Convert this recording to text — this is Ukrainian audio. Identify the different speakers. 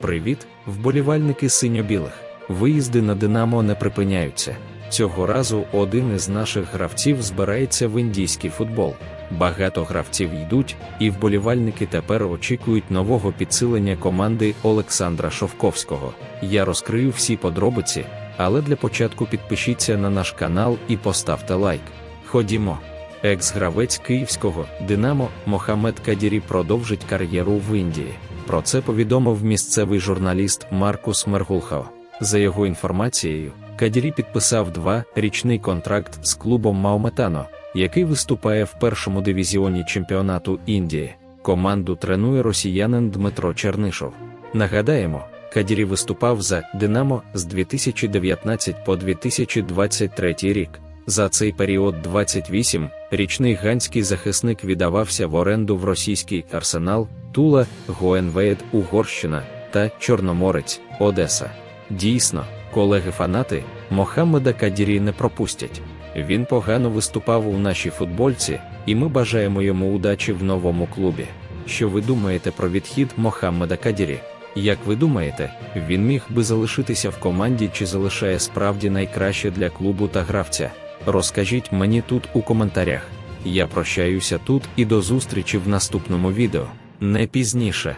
Speaker 1: Привіт, вболівальники синьо-білих. Виїзди на Динамо не припиняються. Цього разу один із наших гравців збирається в індійський футбол. Багато гравців йдуть, і вболівальники тепер очікують нового підсилення команди Олександра Шовковського. Я розкрию всі подробиці, але для початку підпишіться на наш канал і поставте лайк. Ходімо. Екс-гравець київського Динамо Мохамед Кадірі продовжить кар'єру в Індії. Про це повідомив місцевий журналіст Маркус Мергулхао. За його інформацією, Кадірі підписав два-річний контракт з клубом Мауметано, який виступає в першому дивізіоні чемпіонату Індії. Команду тренує росіянин Дмитро Чернишов. Нагадаємо, Кадірі виступав за Динамо з 2019 по 2023 рік. За цей період 28-річний ганський захисник віддавався в оренду в російський арсенал, Тула, Гоенвейд, Угорщина та Чорноморець, Одеса. Дійсно, колеги-фанати Мохаммеда Кадірі не пропустять. Він погано виступав у нашій футбольці, і ми бажаємо йому удачі в новому клубі. Що ви думаєте про відхід Мохаммеда Кадірі? Як ви думаєте, він міг би залишитися в команді чи залишає справді найкраще для клубу та гравця? Розкажіть мені тут у коментарях. Я прощаюся тут і до зустрічі в наступному відео. Не пізніше.